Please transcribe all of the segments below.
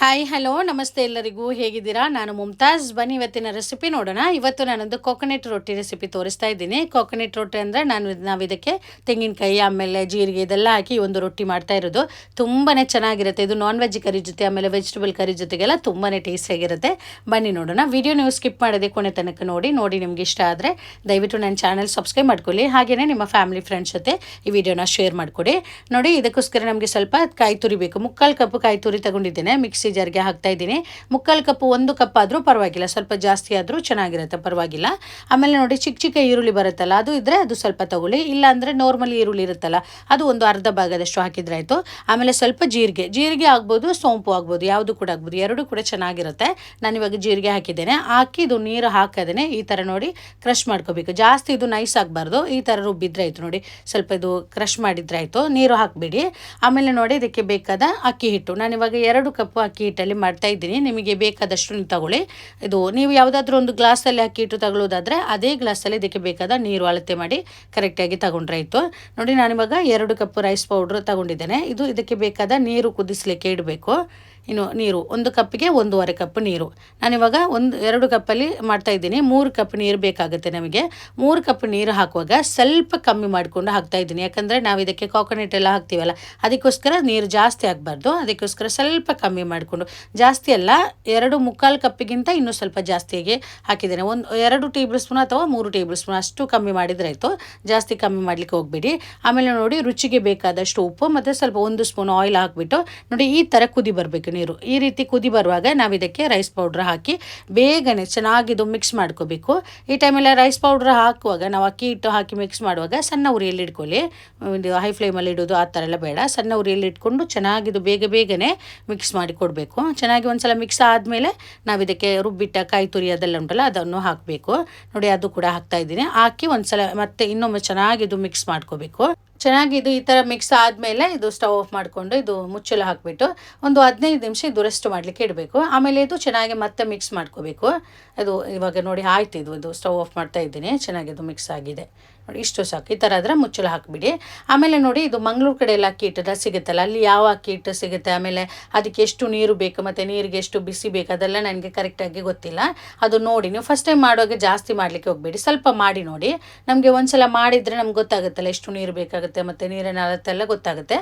Hi hello ನಮಸ್ತೆ ಎಲ್ಲರಿಗೂ. ಹೇಗಿದ್ದೀರಾ? ನಾನು ಮುಮ್ತಾಜ್ ಬನ್ನಿ ಇವತ್ತಿನ ರೆಸಿಪಿ ನೋಡೋಣ. ಇವತ್ತು ನಾನೊಂದು ಕೊಕೊನೆಟ್ ರೊಟ್ಟಿ ರೆಸಿಪಿ ತೋರಿಸ್ತಾ ಇದ್ದೀನಿ. ಕೊಕೊನೆಟ್ ರೊಟ್ಟಿ ಅಂದರೆ ನಾನು ನಾವು ಇದಕ್ಕೆ ತೆಂಗಿನಕಾಯಿ, ಆಮೇಲೆ ಜೀರಿಗೆ ಇದೆಲ್ಲ ಹಾಕಿ ಒಂದು ರೊಟ್ಟಿ ಮಾಡ್ತಾ ಇರೋದು. ತುಂಬಾ ಚೆನ್ನಾಗಿರುತ್ತೆ. ಇದು ನಾನ್ ವೆಜ್ ಕರಿ ಜೊತೆ, ಆಮೇಲೆ ವೆಜಿಟೇಬಲ್ ಕರಿ ಜೊತೆಗೆಲ್ಲ ತುಂಬಾ ಟೇಸ್ಟಿಯಾಗಿರುತ್ತೆ ಬನ್ನಿ ನೋಡೋಣ. ವಿಡಿಯೋ ನೀವು ಸ್ಕಿಪ್ ಮಾಡೋದೇ ಕೊನೆ ತನಕ ನೋಡಿ ನೋಡಿ ನಿಮ್ಗೆ ಇಷ್ಟ ಆದರೆ ದಯವಿಟ್ಟು ನನ್ನ ಚಾನಲ್ ಸಬ್ಸ್ಕ್ರೈಬ್ ಮಾಡ್ಕೊಳ್ಳಿ. ಹಾಗೆಯೇ ನಿಮ್ಮ ಫ್ಯಾಮಿಲಿ ಫ್ರೆಂಡ್ಸ್ ಜೊತೆ ಈ ವಿಡಿಯೋನ ಶೇರ್ ಮಾಡಿಕೊಡಿ. ನೋಡಿ, ಇದಕ್ಕೋಸ್ಕರ ನಮಗೆ ಸ್ವಲ್ಪ ಕಾಯಿ ತುರಿ ಬೇಕು ಮುಕ್ಕಾಲು ಕಪ್ ಕಾಯಿ ತುರಿ ತಗೊಂಡಿದ್ದೇನೆ. ಮಿಕ್ಸಿ ಜಾರ್ಗೆ ಹಾಕ್ತಾ ಇದ್ದೀನಿ. ಮುಕ್ಕಾಲು ಕಪ್, ಒಂದು ಕಪ್ ಆದರೂ ಪರವಾಗಿಲ್ಲ. ಸ್ವಲ್ಪ ಜಾಸ್ತಿ ಆದರೂ ಚೆನ್ನಾಗಿರುತ್ತೆ, ಪರವಾಗಿಲ್ಲ. ಆಮೇಲೆ ನೋಡಿ, ಚಿಕ್ಕ ಚಿಕ್ಕ ಈರುಳ್ಳಿ ಬರುತ್ತಲ್ಲ, ಅದು ಇದ್ದರೆ ಅದು ಸ್ವಲ್ಪ ತಗೊಳ್ಳಿ. ಇಲ್ಲ ಅಂದರೆ ನಾರ್ಮಲ್ ಈರುಳ್ಳಿ ಇರುತ್ತಲ್ಲ, ಅದು ಒಂದು ಅರ್ಧ ಭಾಗದಷ್ಟು ಹಾಕಿದ್ರೆ ಆಯಿತು. ಆಮೇಲೆ ಸ್ವಲ್ಪ ಜೀರಿಗೆ. ಜೀರಿಗೆ ಆಗ್ಬೋದು, ಸೋಂಪು ಆಗ್ಬೋದು, ಯಾವುದು ಕೂಡ ಆಗ್ಬೋದು. ಎರಡೂ ಕೂಡ ಚೆನ್ನಾಗಿರುತ್ತೆ. ನಾನಿವಾಗ ಜೀರಿಗೆ ಹಾಕಿದ್ದೇನೆ. ಹಾಕಿ ಇದು ನೀರು ಹಾಕದೇನೆ ಈ ಥರ ನೋಡಿ ಕ್ರಷ್ ಮಾಡ್ಕೋಬೇಕು. ಜಾಸ್ತಿ ಇದು ನೈಸ್ ಆಗಬಾರ್ದು. ಈ ಥರ ರುಬ್ಬಿದ್ರೆ ಆಯಿತು ನೋಡಿ. ಸ್ವಲ್ಪ ಇದು ಕ್ರಷ್ ಮಾಡಿದ್ರೆ ಆಯಿತು. ನೀರು ಹಾಕಬೇಡಿ. ಆಮೇಲೆ ನೋಡಿ, ಇದಕ್ಕೆ ಬೇಕಾದ ಅಕ್ಕಿ ಹಿಟ್ಟು. ನಾನಿವಾಗ ಎರಡು ಕಪ್ ಅಕ್ಕಿ ಹಿಟ್ಟಲ್ಲಿ ಮಾಡ್ತಾ ಇದ್ದೀನಿ. ನಿಮಗೆ ಬೇಕಾದಷ್ಟು ನೀವು ತಗೊಳ್ಳಿ. ಇದು ನೀವು ಯಾವುದಾದ್ರೂ ಒಂದು ಗ್ಲಾಸಲ್ಲಿ ಅಕ್ಕಿ ಹಿಟ್ಟು ತಗೊಳ್ಳೋದಾದರೆ ಅದೇ ಗ್ಲಾಸಲ್ಲಿ ಇದಕ್ಕೆ ಬೇಕಾದ ನೀರು ಅಳತೆ ಮಾಡಿ ಕರೆಕ್ಟಾಗಿ ತಗೊಂಡ್ರೆ ಆಯಿತು. ನೋಡಿ ನಾನಿವಾಗ ಎರಡು ಕಪ್ ರೈಸ್ ಪೌಡ್ರ್ ತಗೊಂಡಿದ್ದೇನೆ. ಇದು ಇದಕ್ಕೆ ಬೇಕಾದ ನೀರು ಕುದಿಸಲಿಕ್ಕೆ ಇಡಬೇಕು. ಇನ್ನು ನೀರು, ಒಂದು ಕಪ್ಪಿಗೆ ಒಂದೂವರೆ ಕಪ್ ನೀರು. ನಾನಿವಾಗ ಒಂದು, ಎರಡು ಕಪ್ಪಲ್ಲಿ ಮಾಡ್ತಾ ಇದ್ದೀನಿ. ಮೂರು ಕಪ್ ನೀರು ಬೇಕಾಗುತ್ತೆ ನಮಗೆ. ಮೂರು ಕಪ್ ನೀರು ಹಾಕುವಾಗ ಸ್ವಲ್ಪ ಕಮ್ಮಿ ಮಾಡಿಕೊಂಡು ಹಾಕ್ತಾ ಇದ್ದೀನಿ. ಯಾಕಂದರೆ ನಾವು ಇದಕ್ಕೆ ಕೋಕೋನಟ್ ಎಲ್ಲ ಹಾಕ್ತೀವಲ್ಲ, ಅದಕ್ಕೋಸ್ಕರ ನೀರು ಜಾಸ್ತಿ ಆಗಬಾರ್ದು. ಅದಕ್ಕೋಸ್ಕರ ಸ್ವಲ್ಪ ಕಮ್ಮಿ ಮಾಡಿಕೊಂಡು, ಜಾಸ್ತಿ ಅಲ್ಲ, ಎರಡು ಮುಕ್ಕಾಲು ಕಪ್ಪಿಗಿಂತ ಇನ್ನೂ ಸ್ವಲ್ಪ ಜಾಸ್ತಿಯಾಗಿ ಹಾಕಿದ್ದೇನೆ. ಒಂದು, ಎರಡು ಟೇಬಲ್ ಸ್ಪೂನ್ ಅಥವಾ ಮೂರು ಟೇಬಲ್ ಸ್ಪೂನ್ ಅಷ್ಟು ಕಮ್ಮಿ ಮಾಡಿದರೆ ಆಯಿತು. ಜಾಸ್ತಿ ಕಮ್ಮಿ ಮಾಡಲಿಕ್ಕೆ ಹೋಗಬೇಡಿ. ಆಮೇಲೆ ನೋಡಿ ರುಚಿಗೆ ಬೇಕಾದಷ್ಟು ಉಪ್ಪು ಮತ್ತು ಸ್ವಲ್ಪ ಒಂದು ಸ್ಪೂನ್ ಆಯಿಲ್ ಹಾಕಿಬಿಟ್ಟು ನೋಡಿ ಈ ಥರ ಕುದಿ ಬರಬೇಕು. ನೀರು ಈ ರೀತಿ ಕುದಿ ಬರುವಾಗ ನಾವು ಇದಕ್ಕೆ ರೈಸ್ ಪೌಡ್ರ್ ಹಾಕಿ ಬೇಗನೆ ಚೆನ್ನಾಗಿದು ಮಿಕ್ಸ್ ಮಾಡ್ಕೋಬೇಕು. ಈ ಟೈಮಲ್ಲಿ ರೈಸ್ ಪೌಡ್ರ್ ಹಾಕುವಾಗ ನಾವು ಅಕ್ಕಿ ಹಿಟ್ಟು ಹಾಕಿ ಮಿಕ್ಸ್ ಮಾಡುವಾಗ ಸಣ್ಣ ಉರಿಯಲ್ಲಿ ಇಟ್ಕೊಳ್ಳಿ. ಇದು ಹೈ ಫ್ಲೇಮಲ್ಲಿ ಇಡೋದು ಆ ಥರ ಎಲ್ಲ ಬೇಡ. ಸಣ್ಣ ಉರಿಯಲ್ಲಿ ಇಟ್ಕೊಂಡು ಚೆನ್ನಾಗಿದು ಬೇಗ ಬೇಗನೆ ಮಿಕ್ಸ್ ಮಾಡಿ ಕೊಡಬೇಕು. ಚೆನ್ನಾಗಿ ಒಂದ್ಸಲ ಮಿಕ್ಸ್ ಆದಮೇಲೆ ನಾವು ಇದಕ್ಕೆ ರುಬ್ಬಿಟ್ಟ ಕಾಯಿ ತುರಿ ಅದೆಲ್ಲ ಉಂಟಲ್ಲ ಅದನ್ನು ಹಾಕಬೇಕು. ನೋಡಿ ಅದು ಕೂಡ ಹಾಕ್ತಾ ಇದ್ದೀನಿ. ಹಾಕಿ ಒಂದ್ಸಲ ಮತ್ತೆ ಇನ್ನೊಮ್ಮೆ ಚೆನ್ನಾಗಿದು ಮಿಕ್ಸ್ ಮಾಡ್ಕೋಬೇಕು. ಚೆನ್ನಾಗಿ ಇದು ಈ ಥರ ಮಿಕ್ಸ್ ಆದಮೇಲೆ ಇದು ಸ್ಟವ್ ಆಫ್ ಮಾಡಿಕೊಂಡು ಇದು ಮುಚ್ಚಲು ಹಾಕಿಬಿಟ್ಟು ಒಂದು ಹದಿನೈದು ನಿಮಿಷ ಇದು ರೆಸ್ಟ್ ಮಾಡಲಿಕ್ಕೆ ಇಡಬೇಕು. ಆಮೇಲೆ ಇದು ಚೆನ್ನಾಗಿ ಮತ್ತೆ ಮಿಕ್ಸ್ ಮಾಡ್ಕೋಬೇಕು. ಅದು ಇವಾಗ ನೋಡಿ ಆಯ್ತು ಇದು ಇದು ಸ್ಟವ್ ಆಫ್ ಮಾಡ್ತಾ ಇದ್ದೀನಿ. ಚೆನ್ನಾಗಿ ಅದು ಮಿಕ್ಸ್ ಆಗಿದೆ. ನೋಡಿ, ಇಷ್ಟು ಸಾಕು. ಈ ಥರ ಆದರೆ ಮುಚ್ಚಲು ಹಾಕಿಬಿಡಿ. ಆಮೇಲೆ ನೋಡಿ, ಇದು ಮಂಗಳೂರು ಕಡೆ ಎಲ್ಲ ಅಕ್ಕಿ ಹಿಟ್ಟದ ಸಿಗುತ್ತಲ್ಲ, ಅಲ್ಲಿ ಯಾವ ಅಕ್ಕಿ ಹಿಟ್ಟು ಸಿಗುತ್ತೆ? ಆಮೇಲೆ ಅದಕ್ಕೆ ಎಷ್ಟು ನೀರು ಬೇಕು ಮತ್ತು ನೀರಿಗೆ ಎಷ್ಟು ಬಿಸಿ ಬೇಕು? ಅದೆಲ್ಲ ನನಗೆ ಕರೆಕ್ಟಾಗಿ ಗೊತ್ತಿಲ್ಲ. ಅದು ನೋಡಿ, ನೀವು ಫಸ್ಟ್ ಟೈಮ್ ಮಾಡುವಾಗ ಜಾಸ್ತಿ ಮಾಡಲಿಕ್ಕೆ ಹೋಗಬೇಡಿ. ಸ್ವಲ್ಪ ಮಾಡಿ ನೋಡಿ. ನಮಗೆ ಒಂದ್ಸಲ ಮಾಡಿದರೆ ನಮ್ಗೆ ಗೊತ್ತಾಗುತ್ತಲ್ಲ, ಎಷ್ಟು ನೀರು ಬೇಕಾಗುತ್ತೆ ಮತ್ತು ನೀರಿನ ಅಳತೆಲ್ಲ ಗೊತ್ತಾಗುತ್ತೆ.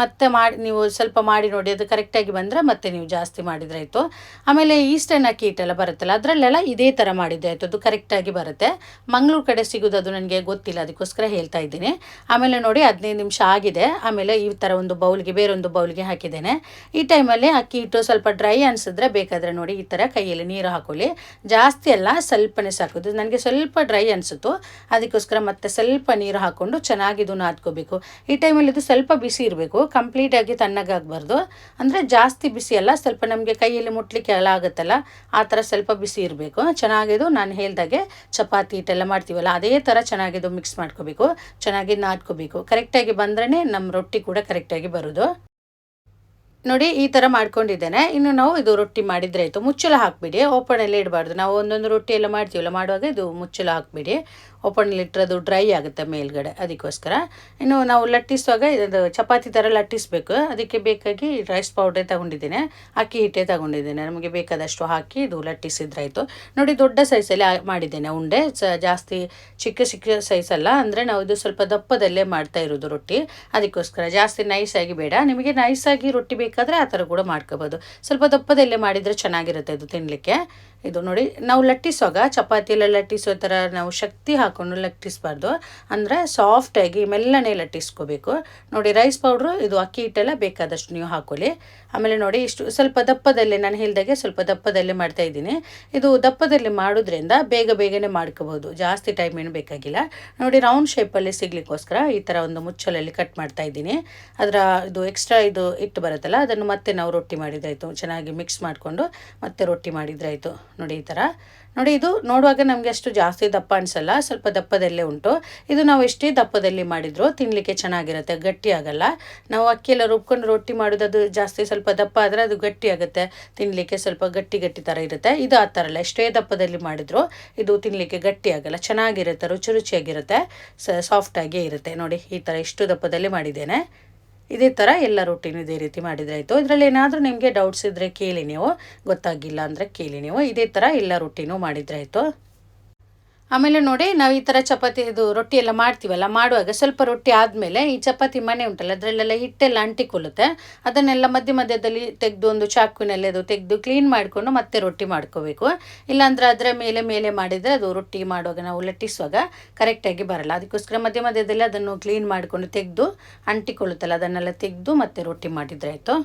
ಮತ್ತೆ ಮಾಡಿ, ನೀವು ಸ್ವಲ್ಪ ಮಾಡಿ ನೋಡಿ, ಅದು ಕರೆಕ್ಟಾಗಿ ಬಂದರೆ ಮತ್ತೆ ನೀವು ಜಾಸ್ತಿ ಮಾಡಿದ್ರೆ ಆಯಿತು. ಆಮೇಲೆ ಈಸ್ಟರ್ನ್ ಅಕ್ಕಿ ಹಿಟ್ಟೆಲ್ಲ ಬರುತ್ತಲ್ಲ, ಅದರಲ್ಲೆಲ್ಲ ಇದೇ ಥರ ಮಾಡಿದ್ದೆ ಆಯಿತು. ಅದು ಕರೆಕ್ಟಾಗಿ ಬರುತ್ತೆ. ಮಂಗಳೂರು ಕಡೆ ಸಿಗೋದು ಅದು ನನಗೆ ಗೊತ್ತಿಲ್ಲ, ಅದಕ್ಕೋಸ್ಕರ ಹೇಳ್ತಾ ಇದ್ದೀನಿ. ಆಮೇಲೆ ನೋಡಿ ಹದಿನೈದು ನಿಮಿಷ ಆಗಿದೆ. ಆಮೇಲೆ ಈ ಥರ ಒಂದು ಬೌಲ್ಗೆ, ಬೇರೊಂದು ಬೌಲ್ಗೆ ಹಾಕಿದ್ದೇನೆ. ಈ ಟೈಮಲ್ಲಿ ಅಕ್ಕಿ ಹಿಟ್ಟು ಸ್ವಲ್ಪ ಡ್ರೈ ಅನಿಸಿದ್ರೆ ಬೇಕಾದರೆ ನೋಡಿ ಈ ಥರ ಕೈಯಲ್ಲಿ ನೀರು ಹಾಕೊಳ್ಳಿ. ಜಾಸ್ತಿ ಅಲ್ಲ, ಸ್ವಲ್ಪನೇ ಸಾಕೋದು ನನಗೆ ಸ್ವಲ್ಪ ಡ್ರೈ ಅನಿಸುತ್ತು ಅದಕ್ಕೋಸ್ಕರ ಮತ್ತೆ ಸ್ವಲ್ಪ ನೀರು ಹಾಕ್ಕೊಂಡು ಚೆನ್ನಾಗಿ ಇದನ್ನು ಹಾದ್ಕೋಬೇಕು ಈ ಟೈಮಲ್ಲಿ ಇದು ಸ್ವಲ್ಪ ಬಿಸಿ ಇರಬೇಕು. ಕಂಪ್ಲೀಟಾಗಿ ತಣ್ಣಗಾಗಬಾರ್ದು. ಅಂದರೆ ಜಾಸ್ತಿ ಬಿಸಿ ಅಲ್ಲ, ಸ್ವಲ್ಪ ನಮಗೆ ಕೈಯಲ್ಲಿ ಮುಟ್ಲಿಕ್ಕೆ ಎಲ್ಲ ಆಗುತ್ತಲ್ಲ, ಆ ಥರ ಸ್ವಲ್ಪ ಬಿಸಿ ಇರಬೇಕು. ಚೆನ್ನಾಗಿದು ನಾನು ಹೇಳ್ದಾಗೆ ಚಪಾತಿ ಇಟ್ಟೆಲ್ಲ ಮಾಡ್ತೀವಲ್ಲ, ಅದೇ ಥರ ಚೆನ್ನಾಗಿದು ಮಿಕ್ಸ್ ಮಾಡ್ಕೋಬೇಕು, ಚೆನ್ನಾಗಿ ನಾದ್ಕೋಬೇಕು. ಕರೆಕ್ಟಾಗಿ ಬಂದ್ರೇ ನಮ್ಮ ರೊಟ್ಟಿ ಕೂಡ ಕರೆಕ್ಟಾಗಿ ಬರೋದು. ನೋಡಿ, ಈ ಥರ ಮಾಡ್ಕೊಂಡಿದ್ದೇನೆ. ಇನ್ನು ನಾವು ಇದು ರೊಟ್ಟಿ ಮಾಡಿದರೆ ಆಯಿತು. ಮುಚ್ಚಳ ಹಾಕ್ಬಿಡಿ. ಓಪನಲ್ಲಿ ಇಡಬಾರ್ದು. ನಾವು ಒಂದೊಂದು ರೊಟ್ಟಿ ಎಲ್ಲ ಮಾಡ್ತೀವಲ್ಲ, ಮಾಡುವಾಗ ಇದು ಮುಚ್ಚಳ ಹಾಕ್ಬಿಡಿ. ಓಪನಲ್ಲಿ ಅದು ಡ್ರೈ ಆಗುತ್ತೆ ಮೇಲ್ಗಡೆ, ಅದಕ್ಕೋಸ್ಕರ. ಇನ್ನು ನಾವು ಲಟ್ಟಿಸುವಾಗ ಇದು ಚಪಾತಿ ಥರ ಲಟ್ಟಿಸ್ಬೇಕು ಅದಕ್ಕೆ ಬೇಕಾಗಿ ರೈಸ್ ಪೌಡ್ರೇ ತಗೊಂಡಿದ್ದೀನಿ, ಅಕ್ಕಿ ಹಿಟ್ಟೆ ತಗೊಂಡಿದ್ದೇನೆ. ನಮಗೆ ಬೇಕಾದಷ್ಟು ಹಾಕಿ ಇದು ಲಟ್ಟಿಸಿದ್ರಾಯಿತು ನೋಡಿ ದೊಡ್ಡ ಸೈಜಲ್ಲಿ ಮಾಡಿದ್ದೇನೆ ಉಂಡೆ. ಜಾಸ್ತಿ ಚಿಕ್ಕ ಚಿಕ್ಕ ಸೈಜಲ್ಲ ಅಂದರೆ ನಾವು ಇದು ಸ್ವಲ್ಪ ದಪ್ಪದಲ್ಲೇ ಮಾಡ್ತಾ ಇರೋದು ರೊಟ್ಟಿ. ಅದಕ್ಕೋಸ್ಕರ ಜಾಸ್ತಿ ನೈಸಾಗಿ ಬೇಡ. ನಿಮಗೆ ನೈಸಾಗಿ ರೊಟ್ಟಿ ಬೇಕಾದರೆ ಆ ಥರ ಕೂಡ ಮಾಡ್ಕೋಬೋದು. ಸ್ವಲ್ಪ ದಪ್ಪದಲ್ಲೇ ಮಾಡಿದರೆ ಚೆನ್ನಾಗಿರುತ್ತೆ ಇದು ತಿನ್ನಲಿಕ್ಕೆ ಇದು ನೋಡಿ, ನಾವು ಲಟ್ಟಿಸುವಾಗ ಚಪಾತಿ ಎಲ್ಲ ಲಟ್ಟಿಸೋ ಥರ ನಾವು ಶಕ್ತಿ ಹಾಕ್ಕೊಂಡು ಲಟ್ಟಿಸ್ಬಾರ್ದು. ಅಂದರೆ ಸಾಫ್ಟಾಗಿ ಮೆಲ್ಲನೆ ಲಟ್ಟಿಸ್ಕೋಬೇಕು. ನೋಡಿ ರೈಸ್ ಪೌಡ್ರು ಇದು ಅಕ್ಕಿ ಹಿಟ್ಟೆಲ್ಲ ಬೇಕಾದಷ್ಟು ನೀವು ಹಾಕೊಳ್ಳಿ. ಆಮೇಲೆ ನೋಡಿ ಇಷ್ಟು ಸ್ವಲ್ಪ ದಪ್ಪದಲ್ಲಿ, ನಾನು ಹೇಳಿದಾಗೆ ಸ್ವಲ್ಪ ದಪ್ಪದಲ್ಲಿ ಮಾಡ್ತಾ ಇದ್ದೀನಿ. ಇದು ದಪ್ಪದಲ್ಲಿ ಮಾಡೋದ್ರಿಂದ ಬೇಗ ಬೇಗನೆ ಮಾಡ್ಕೋಬೋದು ಜಾಸ್ತಿ ಟೈಮ್ ಏನು ಬೇಕಾಗಿಲ್ಲ. ನೋಡಿ ರೌಂಡ್ ಶೇಪಲ್ಲಿ ಸಿಗ್ಲಿಕ್ಕೋಸ್ಕರ ಈ ಥರ ಒಂದು ಮುಚ್ಚಲಲ್ಲಿ ಕಟ್ ಮಾಡ್ತಾ ಇದ್ದೀನಿ. ಅದರ ಇದು ಎಕ್ಸ್ಟ್ರಾ ಇದು ಇಟ್ಟು ಬರುತ್ತಲ್ಲ, ಅದನ್ನು ಮತ್ತೆ ನಾವು ರೊಟ್ಟಿ ಮಾಡಿದ್ರಾಯ್ತು. ಚೆನ್ನಾಗಿ ಮಿಕ್ಸ್ ಮಾಡಿಕೊಂಡು ಮತ್ತೆ ರೊಟ್ಟಿ ಮಾಡಿದ್ರಾಯಿತು. ನೋಡಿ ಈ ಥರ ನೋಡಿ ಇದು ನೋಡುವಾಗ ನಮಗೆ ಅಷ್ಟು ಜಾಸ್ತಿ ದಪ್ಪ ಅನಿಸಲ್ಲ. ಸ್ವಲ್ಪ ದಪ್ಪದಲ್ಲೇ ಉಂಟು. ಇದು ನಾವು ಎಷ್ಟೇ ದಪ್ಪದಲ್ಲಿ ಮಾಡಿದರೂ ತಿನ್ನಲಿಕ್ಕೆ ಚೆನ್ನಾಗಿರುತ್ತೆ, ಗಟ್ಟಿ ಆಗಲ್ಲ. ನಾವು ಅಕ್ಕಿ ಎಲ್ಲ ರುಬ್ಕೊಂಡು ರೊಟ್ಟಿ ಮಾಡೋದು ಅದು ಜಾಸ್ತಿ ಸ್ವಲ್ಪ ದಪ್ಪ ಆದರೆ ಅದು ಗಟ್ಟಿ ಆಗುತ್ತೆ. ತಿನ್ನಲಿಕ್ಕೆ ಸ್ವಲ್ಪ ಗಟ್ಟಿ ಗಟ್ಟಿ ಥರ ಇರುತ್ತೆ. ಇದು ಆ ಥರ ಅಲ್ಲ, ಎಷ್ಟೇ ದಪ್ಪದಲ್ಲಿ ಮಾಡಿದರೂ ಇದು ತಿನ್ನಲಿಕ್ಕೆ ಗಟ್ಟಿ ಆಗಲ್ಲ, ಚೆನ್ನಾಗಿರುತ್ತೆ, ರುಚಿ ರುಚಿಯಾಗಿರುತ್ತೆ ಸಾಫ್ಟಾಗೇ ಇರುತ್ತೆ. ನೋಡಿ, ಈ ಥರ ಇಷ್ಟು ದಪ್ಪದಲ್ಲಿ ಮಾಡಿದ್ದೇನೆ. ಇದೇ ಥರ ಎಲ್ಲ ರೊಟ್ಟಿನೂ ಇದೇ ರೀತಿ ಮಾಡಿದರೆ ಆಯಿತು ಇದರಲ್ಲಿ ಏನಾದರೂ ನಿಮಗೆ ಡೌಟ್ಸ್ ಇದ್ದರೆ ಕೇಳಿ ನೀವು. ಗೊತ್ತಾಗಿಲ್ಲ ಅಂದರೆ ಕೇಳಿ ನೀವು. ಇದೇ ಥರ ಎಲ್ಲ ರೊಟ್ಟಿನೂ ಮಾಡಿದರೆ ಆಯಿತು ಆಮೇಲೆ ನೋಡಿ, ನಾವು ಈ ಥರ ಚಪಾತಿ ಇದು ರೊಟ್ಟಿ ಎಲ್ಲ ಮಾಡ್ತೀವಲ್ಲ, ಮಾಡುವಾಗ ಸ್ವಲ್ಪ ರೊಟ್ಟಿ ಆದಮೇಲೆ ಈ ಚಪಾತಿ ಮನೆ ಉಂಟಲ್ಲ, ಅದರಲ್ಲೆಲ್ಲ ಹಿಟ್ಟೆಲ್ಲ ಅಂಟಿಕೊಳ್ಳುತ್ತೆ. ಅದನ್ನೆಲ್ಲ ಮಧ್ಯ ಮಧ್ಯದಲ್ಲಿ ತೆಗೆದು ಒಂದು ಚಾಕುವಿನಲ್ಲಿ ಅದು ತೆಗೆದು ಕ್ಲೀನ್ ಮಾಡಿಕೊಂಡು ಮತ್ತೆ ರೊಟ್ಟಿ ಮಾಡ್ಕೋಬೇಕು. ಇಲ್ಲಾಂದ್ರೆ ಅದರ ಮೇಲೆ ಮೇಲೆ ಮಾಡಿದರೆ ಅದು ರೊಟ್ಟಿ ಮಾಡುವಾಗ ನಾವು ಲಟ್ಟಿಸುವಾಗ ಕರೆಕ್ಟಾಗಿ ಬರಲ್ಲ. ಅದಕ್ಕೋಸ್ಕರ ಮಧ್ಯ ಮಧ್ಯದಲ್ಲಿ ಅದನ್ನು ಕ್ಲೀನ್ ಮಾಡಿಕೊಂಡು ತೆಗೆದು ಅಂಟಿಕೊಳ್ಳುತ್ತಲ್ಲ, ಅದನ್ನೆಲ್ಲ ತೆಗೆದು ಮತ್ತೆ ರೊಟ್ಟಿ ಮಾಡಿದರೆ ಆಯಿತು.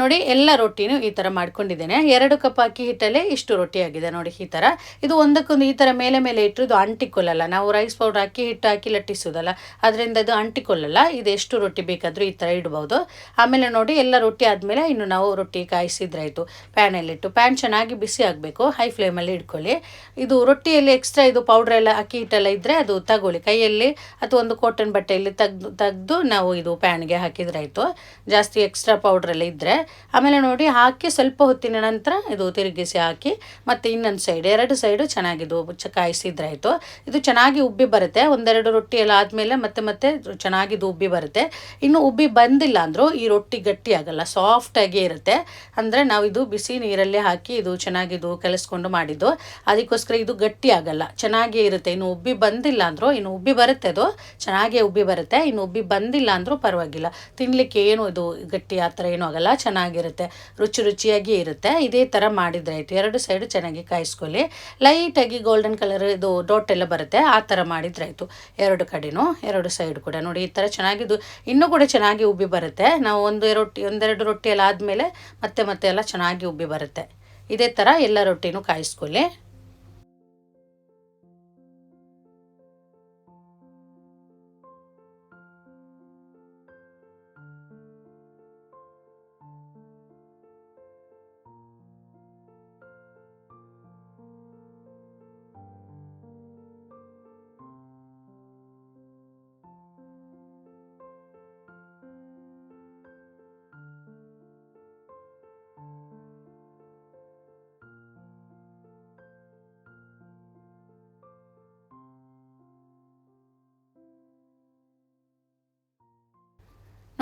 ನೋಡಿ, ಎಲ್ಲ ರೊಟ್ಟಿನೂ ಈ ಥರ ಮಾಡ್ಕೊಂಡಿದ್ದೇನೆ. ಎರಡು ಕಪ್ ಅಕ್ಕಿ ಹಿಟ್ಟಲ್ಲೇ ಇಷ್ಟು ರೊಟ್ಟಿ ಆಗಿದೆ ನೋಡಿ ಈ ಥರ ಇದು ಒಂದಕ್ಕೊಂದು ಈ ಥರ ಮೇಲೆ ಮೇಲೆ ಇಟ್ಟರು ಇದು ಅಂಟಿಕೊಳ್ಳಲ್ಲ. ನಾವು ರೈಸ್ ಪೌಡರ್ ಅಕ್ಕಿ ಹಿಟ್ಟು ಹಾಕಿ ಲಟ್ಟಿಸೋದಲ್ಲ. ಅದರಿಂದ ಇದು ಅಂಟಿಕೊಳ್ಳಲ್ಲ. ಇದು ಎಷ್ಟು ರೊಟ್ಟಿ ಬೇಕಾದರೂ ಈ ಥರ ಇಡ್ಬೋದು. ಆಮೇಲೆ ನೋಡಿ, ಎಲ್ಲ ರೊಟ್ಟಿ ಆದಮೇಲೆ ಇನ್ನು ನಾವು ರೊಟ್ಟಿ ಕಾಯಿಸಿದ್ರಾಯಿತು. ಪ್ಯಾನಲ್ಲಿಟ್ಟು ಪ್ಯಾನ್ ಚೆನ್ನಾಗಿ ಬಿಸಿ ಆಗಬೇಕು. ಹೈ ಫ್ಲೇಮಲ್ಲಿ ಇಟ್ಕೊಳ್ಳಿ ಇದು ರೊಟ್ಟಿಯಲ್ಲಿ ಎಕ್ಸ್ಟ್ರಾ ಇದು ಪೌಡ್ರ್ ಎಲ್ಲ, ಅಕ್ಕಿ ಹಿಟ್ಟೆಲ್ಲ ಇದ್ದರೆ ಅದು ತಗೊಳ್ಳಿ. ಕೈಯಲ್ಲಿ ಅಥವಾ ಒಂದು ಕಾಟನ್ ಬಟ್ಟೆಯಲ್ಲಿ ತೆಗ್ದು, ತೆಗೆದು ನಾವು ಇದು ಪ್ಯಾನ್ಗೆ ಹಾಕಿದ್ರಾಯಿತು. ಜಾಸ್ತಿ ಎಕ್ಸ್ಟ್ರಾ ಪೌಡ್ರೆಲ್ಲ ಇದ್ದರೆ ಆಮೇಲೆ ನೋಡಿ ಹಾಕಿ ಸ್ವಲ್ಪ ಹೊತ್ತಿನ ನಂತರ ಇದು ತಿರುಗಿಸಿ ಹಾಕಿ ಮತ್ತು ಇನ್ನೊಂದು ಸೈಡ್ ಎರಡು ಸೈಡು ಚ ಕಾಯಿಸಿದ್ರಾಯಿತು ಇದು ಚೆನ್ನಾಗಿ ಉಬ್ಬಿ ಬರುತ್ತೆ. ಒಂದೆರಡು ರೊಟ್ಟಿ ಎಲ್ಲ ಆದಮೇಲೆ ಮತ್ತೆ ಮತ್ತೆ ಚೆನ್ನಾಗಿದು ಉಬ್ಬಿ ಬರುತ್ತೆ. ಇನ್ನು ಉಬ್ಬಿ ಬಂದಿಲ್ಲ ಅಂದರೂ ಈ ರೊಟ್ಟಿ ಗಟ್ಟಿ ಆಗಲ್ಲ ಸಾಫ್ಟಾಗಿ ಇರುತ್ತೆ. ಅಂದರೆ ನಾವು ಇದು ಬಿಸಿ ನೀರಲ್ಲಿ ಹಾಕಿ ಇದು ಚೆನ್ನಾಗಿದು ಕಲಿಸ್ಕೊಂಡು ಮಾಡಿದ್ದು. ಅದಕ್ಕೋಸ್ಕರ ಇದು ಗಟ್ಟಿ ಆಗಲ್ಲ, ಚೆನ್ನಾಗಿ ಇರುತ್ತೆ. ಇನ್ನು ಉಬ್ಬಿ ಬಂದಿಲ್ಲ ಅಂದರೂ, ಇನ್ನು ಉಬ್ಬಿ ಬರುತ್ತೆ ಅದು, ಚೆನ್ನಾಗೇ ಉಬ್ಬಿ ಬರುತ್ತೆ. ಇನ್ನು ಉಬ್ಬಿ ಬಂದಿಲ್ಲ ಅಂದರೂ ಪರವಾಗಿಲ್ಲ. ತಿನ್ನಲಿಕ್ಕೆ ಏನು ಇದು ಗಟ್ಟಿ ಆ ಥರ ಏನೂ ಆಗಲ್ಲ ಚೆನ್ನಾಗಿರುತ್ತೆ, ರುಚಿ ರುಚಿಯಾಗಿ ಇರುತ್ತೆ. ಇದೇ ಥರ ಮಾಡಿದರೆ ಆಯಿತು. ಎರಡು ಸೈಡು ಚೆನ್ನಾಗಿ ಕಾಯಿಸ್ಕೊಳ್ಳಿ. ಲೈಟಾಗಿ ಗೋಲ್ಡನ್ ಕಲರ್ ಇದು ಡಾಟ್ ಎಲ್ಲ ಬರುತ್ತೆ, ಆ ಥರ ಮಾಡಿದ್ರೆ ಆಯಿತು. ಎರಡು ಕಡೆನೂ, ಎರಡು ಸೈಡ್ ಕೂಡ. ನೋಡಿ, ಈ ಥರ ಚೆನ್ನಾಗಿದ್ದು, ಇನ್ನೂ ಕೂಡ ಚೆನ್ನಾಗಿ ಉಬ್ಬಿ ಬರುತ್ತೆ. ನಾವು ಒಂದು ರೊಟ್ಟಿ, ಒಂದೆರಡು ರೊಟ್ಟಿ ಎಲ್ಲ ಆದಮೇಲೆ ಮತ್ತೆ ಮತ್ತೆ ಎಲ್ಲ ಚೆನ್ನಾಗಿ ಉಬ್ಬಿ ಬರುತ್ತೆ. ಇದೇ ಥರ ಎಲ್ಲ ರೊಟ್ಟಿನೂ ಕಾಯಿಸ್ಕೊಳ್ಳಿ.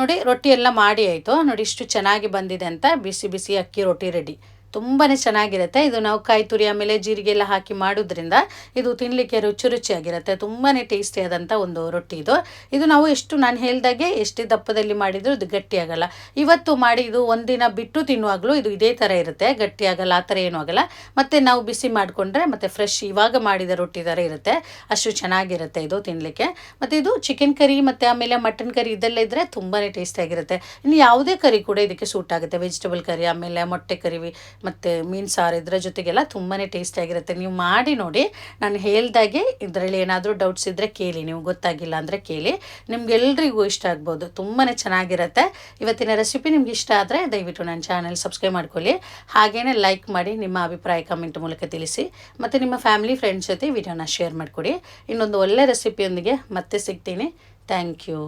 ನೋಡಿ, ರೊಟ್ಟಿ ಎಲ್ಲ ಮಾಡಿ ಆಯಿತು. ನೋಡಿ, ಇಷ್ಟು ಚೆನ್ನಾಗಿ ಬಂದಿದೆ ಅಂತ ಬಿಸಿ ಬಿಸಿ ಅಕ್ಕಿ ರೊಟ್ಟಿ ರೆಡಿ ತುಂಬಾ ಚೆನ್ನಾಗಿರುತ್ತೆ. ಇದು ನಾವು ಕಾಯಿ ತುರಿ ಆಮೇಲೆ ಜೀರಿಗೆ ಎಲ್ಲ ಹಾಕಿ ಮಾಡೋದ್ರಿಂದ ಇದು ತಿನ್ನಲಿಕ್ಕೆ ರುಚಿ ರುಚಿಯಾಗಿರುತ್ತೆ. ತುಂಬಾ ಟೇಸ್ಟಿಯಾದಂಥ ಒಂದು ರೊಟ್ಟಿ ಇದು. ಇದು ನಾವು ಎಷ್ಟು ನಾನು ಹೇಳ್ದಾಗೆ ಎಷ್ಟೇ ದಪ್ಪದಲ್ಲಿ ಮಾಡಿದರೂ ಇದು ಗಟ್ಟಿಯಾಗಲ್ಲ. ಇವತ್ತು ಮಾಡಿ ಇದು ಒಂದಿನ ಬಿಟ್ಟು ತಿನ್ನುವಾಗಲೂ ಇದು ಇದೇ ಥರ ಇರುತ್ತೆ. ಗಟ್ಟಿಯಾಗಲ್ಲ, ಆ ಥರ ಏನೂ ಆಗಲ್ಲ. ಮತ್ತು ನಾವು ಬಿಸಿ ಮಾಡಿಕೊಂಡ್ರೆ ಮತ್ತು ಫ್ರೆಶ್ ಇವಾಗ ಮಾಡಿದ ರೊಟ್ಟಿ ಥರ ಇರುತ್ತೆ. ಅಷ್ಟು ಚೆನ್ನಾಗಿರುತ್ತೆ ಇದು ತಿನ್ನಲಿಕ್ಕೆ ಮತ್ತು ಇದು ಚಿಕನ್ ಕರಿ ಮತ್ತು ಆಮೇಲೆ ಮಟನ್ ಕರಿ ಇದೆಲ್ಲ ಇದ್ದರೆ ತುಂಬಾ ಟೇಸ್ಟಿಯಾಗಿರುತ್ತೆ ಇನ್ನು ಯಾವುದೇ ಕರಿ ಕೂಡ ಇದಕ್ಕೆ ಸೂಟ್ ಆಗುತ್ತೆ. ವೆಜಿಟೇಬಲ್ ಕರಿ ಆಮೇಲೆ ಮೊಟ್ಟೆ ಕರಿ ಮತ್ತು ಮೀನು ಸಾರು ಇದರ ಜೊತೆಗೆಲ್ಲ ತುಂಬಾ ಟೇಸ್ಟಿಯಾಗಿರುತ್ತೆ ನೀವು ಮಾಡಿ ನೋಡಿ, ನಾನು ಹೇಳ್ದಾಗೆ ಇದರಲ್ಲಿ ಏನಾದರೂ ಡೌಟ್ಸ್ ಇದ್ದರೆ ಕೇಳಿ. ನೀವು ಗೊತ್ತಾಗಿಲ್ಲ ಅಂದರೆ ಕೇಳಿ. ನಿಮ್ಗೆಲ್ರಿಗೂ ಇಷ್ಟ ಆಗ್ಬೋದು. ತುಂಬಾ ಚೆನ್ನಾಗಿರುತ್ತೆ. ಇವತ್ತಿನ ರೆಸಿಪಿ ನಿಮ್ಗೆ ಇಷ್ಟ ಆದರೆ ದಯವಿಟ್ಟು ನನ್ನ ಚಾನಲ್ ಸಬ್ಸ್ಕ್ರೈಬ್ ಮಾಡ್ಕೊಳ್ಳಿ. ಹಾಗೆಯೇ ಲೈಕ್ ಮಾಡಿ ನಿಮ್ಮ ಅಭಿಪ್ರಾಯ ಕಮೆಂಟ್ ಮೂಲಕ ತಿಳಿಸಿ. ಮತ್ತು ನಿಮ್ಮ ಫ್ಯಾಮಿಲಿ ಫ್ರೆಂಡ್ಸ್ ಜೊತೆ ವಿಡಿಯೋನ ಶೇರ್ ಮಾಡಿಕೊಡಿ. ಇನ್ನೊಂದು ಒಳ್ಳೆ ರೆಸಿಪಿಯೊಂದಿಗೆ ಮತ್ತೆ ಸಿಗ್ತೀನಿ. Thank you